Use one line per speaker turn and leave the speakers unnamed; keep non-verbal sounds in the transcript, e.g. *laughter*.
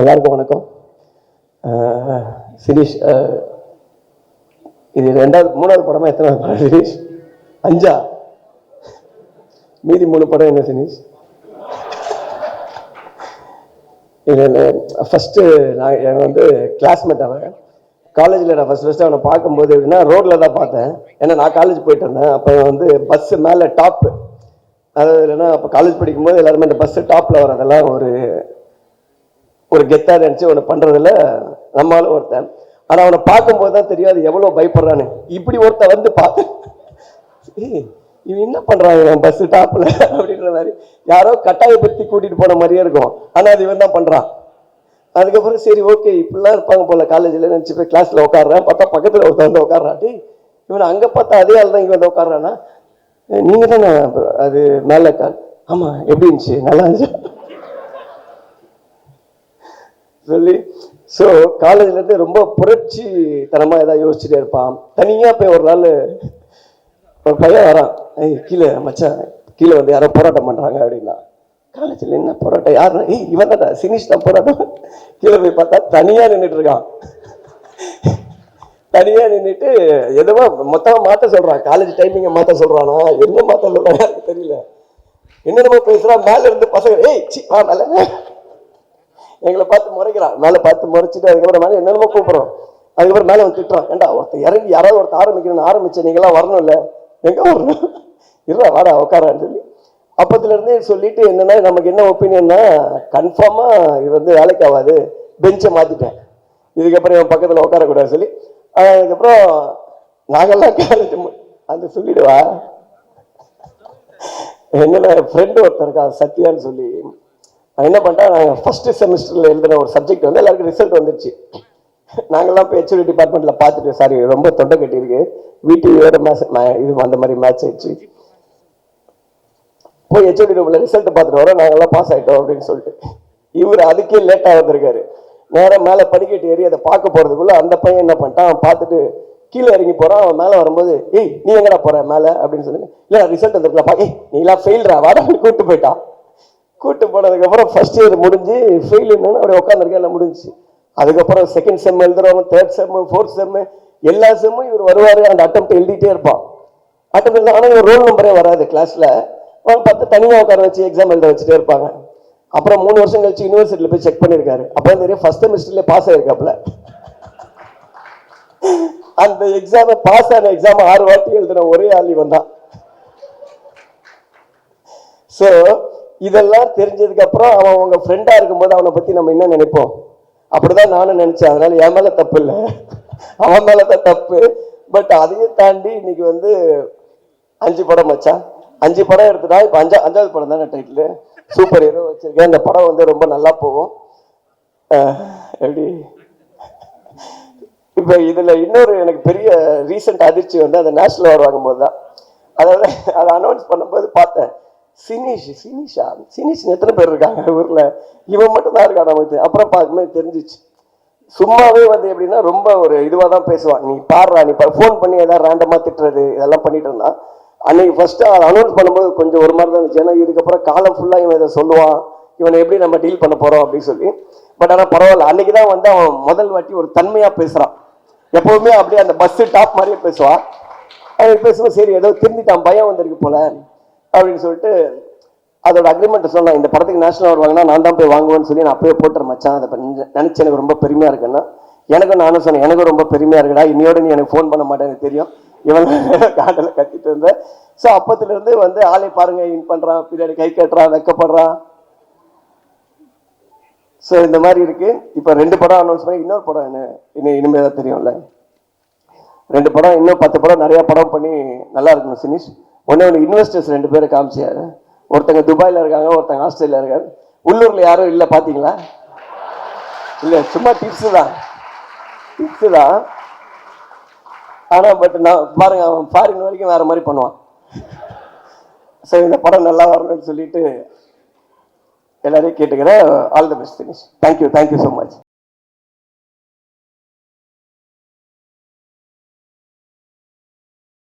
எல்லாருக்கும் வணக்கம். சிரீஷ் இது ரெண்டாவது மூணாவது படமா எத்தனாவது படம் சிரீஷ்? அஞ்சா? மீதி மூணு படம் என்ன சினீஷ்? இது ஃபஸ்ட்டு நான் எனக்கு வந்து கிளாஸ்மேட் அவன். காலேஜில் நான் ஃபஸ்ட் ஃபஸ்ட்டு அவனை பார்க்கும்போது எப்படின்னா ரோட்டில் தான் பார்த்தேன். ஏன்னா நான் காலேஜ் போயிட்டு இருந்தேன். அப்போ வந்து பஸ்ஸு மேலே டாப்பு அதாவது இல்லைன்னா அப்போ காலேஜ் படிக்கும்போது எல்லாருமே இந்த பஸ்ஸு டாப்பில் வரதெல்லாம் ஒரு ஒரு கெத்தாக நினச்சி அவனை பண்ணுறதுல நம்மளால ஒருத்தன். ஆனால் அவனை பார்க்கும்போது தான் தெரியாது எவ்வளோ பயப்படுறான்னு. இப்படி ஒருத்தன் வந்து பார்த்து இவன் என்ன பண்ணுறான் இவன் பஸ்ஸு டாப்பில் அப்படின்ற மாதிரி. யாரோ கட்டாயப்படுத்தி கூட்டிகிட்டு போன மாதிரியே இருக்கும். ஆனால் அது இவன் தான் பண்ணுறான் அதுக்கப்புறம் சரி ஓகே இப்படிலாம் இருப்பாங்க போல காலேஜில் நினச்சி போய் கிளாஸில் உட்காடுறேன் பார்த்தா பக்கத்தில் ஒருத்தன் வந்து உட்காடுறாட்டி இவன் அங்கே பார்த்தா அதே ஆள் தான் இங்கே வந்து உட்காடுறானா நீங்கள் தானே அது மேலே கால் ஆமாம் எப்படி இருந்துச்சு? நல்லா இருந்துச்சு? சொல்லி ஸோ காலேஜ்லேருந்து ரொம்ப புரட்சி தனமாக எதாவது யோசிச்சுட்டே இருப்பான். தனியாக போய் ஒரு நாள் ஒரு பையன் வரான். ஏய் கீழே மச்சான் கீழே வந்து யாரோ போராட்டம் பண்ணுறாங்க அப்படின்னா. காலேஜில் என்ன போராட்டம்? யாருன்னா ஏய் இவன் தான்டா சினிஷ் தான் போராட்டம். கீழே போய் பார்த்தா தனியாக நின்றுட்டு இருக்கான். தனியாக நின்றுட்டு எதுவோ மொத்தமாக மாற்ற சொல்கிறான் காலேஜ் டைமிங்கை மாற்ற சொல்கிறானா என்ன மாற்ற சொல்கிறான் தெரியல. என்னென்னமோ பேசுகிறான் மேலே இருந்து பசங்க ஏய் சி வா மேலே. எங்களை பார்த்து முறைக்கிறான். மேலே பார்த்து முறைச்சிட்டு அதுக்கப்புறம் மேலே என்னென்னமோ கூப்பிட்றோம். அதுக்கப்புறம் மேலே வந்து திட்டுறான். ஏண்டா ஒருத்தர் இறங்கி யாராவது ஒருத்தர் ஆரம்பிக்கணும்னு ஆரம்பிச்சு நீங்களாம் வரணும்ல? எங்கே வரணும்? இருடா வாடா உட்காரான்னு சொல்லி அப்பத்துலேருந்தே சொல்லிட்டு என்னென்னா நமக்கு என்ன ஒப்பீனியன்னா கன்ஃபார்மாக இது வந்து வேலைக்கு ஆகாது. பெஞ்சை மாற்றிட்டேன் இதுக்கப்புறம் என் பக்கத்தில் உட்காரக்கூடாது சொல்லி அதுக்கப்புறம் நாங்கெல்லாம் காலேஜ் அந்த சொல்லிடுவா. என்னோட ஃப்ரெண்டு ஒருத்தர் இருக்கா சத்யான்னு சொல்லி. நான் என்ன பண்ணிட்டா நாங்கள் ஃபர்ஸ்ட் செமஸ்டரில் எழுதின ஒரு சப்ஜெக்ட் வந்து எல்லாருக்கும் ரிசல்ட் வந்துருச்சு. நாங்கள்லாம் இப்போ ஹெச்ஓடி டிபார்ட்மெண்ட்டில் பார்த்துட்டு சாரி ரொம்ப தொண்டை கட்டியிருக்கு வீட்டு வேறு மேட்ச் இது அந்த மாதிரி மேட்ச் ஆயிடுச்சு. போய் ஹெச்ஓடி ரூமில் ரிசல்ட் பார்த்துட்டு வரோம் நாங்கள்லாம் பாஸ் ஆகிட்டோம் அப்படின்னு சொல்லிட்டு. இவர் அதுக்கே லேட்டாக வந்திருக்காரு. நேரம் மேலே படிக்கட்டு ஏறி அதை பார்க்க போகிறதுக்குள்ளே அந்த பையன் என்ன பண்ணிட்டான் பார்த்துட்டு கீழே இறங்கி போகிறான் அவன் மேலே வரும்போது ஏய் நீ எங்கடா போற மேலே? அப்படின்னு சொல்லி இல்லை ரிசல்ட் வந்துருக்கலப்பா ஏய் நீலாம் ஃபெயில்ரா வாடா கூப்பிட்டு போயிட்டான். கூட்டு போனதுக்கப்புறம் ஃபர்ஸ்ட் இயர் முடிஞ்சு ஃபெயில் என்னன்னு அப்படியே உட்காந்துருக்கேன் எல்லாம் முடிஞ்சுச்சு. அதுக்கப்புறம் செகண்ட் செம் எழுதுறவங்க தேர்ட் செம் ஃபோர்த் செம் எல்லா செம்மும் இவர் வருவார் அந்த அட்டம் எழுதிட்டே இருப்பான். அட்டம் எழுத ஆனால் இவர் ரோல் நம்பரே வராது கிளாஸில் பத்து தனியாக உட்கார வச்சு எக்ஸாம் எழுத வச்சுட்டே இருப்பாங்க. அப்புறம் மூணு வருஷம் கழிச்சு யூனிவர்சிட்டியில் போய் செக் பண்ணியிருக்காரு. அப்போ தெரியும் ஃபர்ஸ்ட் செமிஸ்டர்லேயே பாஸ் ஆயிருக்காப்புல. அந்த எக்ஸாமை பாஸ் ஆன எக்ஸாம் ஆறு வாட்டி எழுதின ஒரே ஆள் இவன் தான் ஸோ இதெல்லாம் தெரிஞ்சதுக்கு அப்புறம் அவன் அவங்க ஃப்ரெண்டா இருக்கும்போது அவனை பத்தி நம்ம என்ன நினைப்போம்? அப்படிதான் நானும் நினைச்சேன். அதனால என் மேல தப்பு இல்லை. அவன் மேல தான் தப்பு. பட் அதையும் தாண்டி இன்னைக்கு வந்து அஞ்சு படம் வச்சான் அஞ்சு படம் எடுத்துட்டா இப்போ அஞ்சா அஞ்சாவது படம் தானே டைட்டில் சூப்பர் ஹீரோ வச்சிருக்கேன். இந்த படம் வந்து ரொம்ப நல்லா போகும். எப்படி? இப்போ இதுல இன்னொரு எனக்கு பெரிய ரீசெண்ட் அதிர்ச்சி வந்து அந்த நேஷனல் அவார்டு வாங்கும்போது தான் அதாவது அதை அனௌன்ஸ் பண்ணும்போது பார்த்தேன். சினிஷ் சினிஷா சினிஷ் எத்தனை பேர் இருக்காங்க *laughs* ஊரில்? இவன் மட்டும் தான் இருக்கான் நமக்கு அப்புறம் பார்க்கும்போது தெரிஞ்சிச்சு. சும்மாவே வந்து எப்படின்னா ரொம்ப ஒரு இதுவாக தான் பேசுவான். நீ பாடுறா நீ ஃபோன் பண்ணி ஏதாவது ரேண்டமாக திட்டுறது இதெல்லாம் பண்ணிட்டு இருந்தான் அன்னைக்கு ஃபஸ்ட்டு அதை அனௌன்ஸ் பண்ணும்போது கொஞ்சம் ஒரு மாதிரி தான் இருந்துச்சு. ஏன்னா இதுக்கப்புறம் காலம் ஃபுல்லாக இவன் இதை சொல்லுவான். இவனை எப்படி நம்ம டீல் பண்ண போகிறோம் அப்படின்னு சொல்லி. பட் ஆனால் பரவாயில்ல. அன்னைக்கு தான் வந்து அவன் முதல் வாட்டி ஒரு தன்மையாக பேசுகிறான் எப்போவுமே அப்படியே அந்த பஸ்ஸு டாப் மாதிரியே பேசுவான். அவன் பேசும்போது சரி ஏதோ திருந்திட்டான் பயம் வந்திருக்கு போல. அப்படின்னு சொல்லிட்டு அதோட அக்ரிமெண்ட் சொன்னேன் இந்த படத்துக்கு நேஷனல் அவார்டு வாங்கினா நான் தான் போய் வாங்குவேன்னு சொல்லி நான் அப்பயே போட்டுறேன் மச்சான். அதை நினச்சி எனக்கு ரொம்ப பெருமையா இருக்குன்னா எனக்கும் நானும் சொன்னேன் எனக்கும் ரொம்ப பெருமையா இருக்குடா. இனியோட நீ எனக்கு ஃபோன் பண்ண மாட்டேன் எனக்கு தெரியும். இவன் *laughs* காட்டில் கத்திட்டு இருந்தேன் ஸோ அப்பத்துல இருந்து வந்து ஆளை பாருங்க இன் பண்றான் பின்னாடி கை கட்டுறான் வெக்கப்படுறான். ஸோ இந்த மாதிரி இருக்கு. இப்போ ரெண்டு படம் அனௌன்ஸ் பண்ணி இன்னொரு படம் என்ன? இன்னும் இனிமேல் தான் தெரியும்ல. ரெண்டு படம் இன்னும் பத்து படம் நிறைய படம் பண்ணி நல்லா இருக்கணும் சினிஷ். ஒன்று ஒன்று இன்வெஸ்டர்ஸ் ரெண்டு பேரும் காமிச்சாரு. ஒருத்தங்க துபாயில் இருக்காங்க ஒருத்தங்க ஆஸ்திரேலியா இருக்காங்க. உள்ளூரில் யாரும் இல்லை பார்த்தீங்களா இல்லை சும்மா டிப்ஸ் தான். டிப்ஸ் தான். ஆனால் பட் நான் பாருங்க அவன் ஃபாரின் வரைக்கும் வேறு மாதிரி பண்ணுவான். சரி இந்த படம் நல்லா வரணும்னு சொல்லிட்டு எல்லாரையும் கேட்டுக்கிறேன். All the best Dinesh thank you thank you so much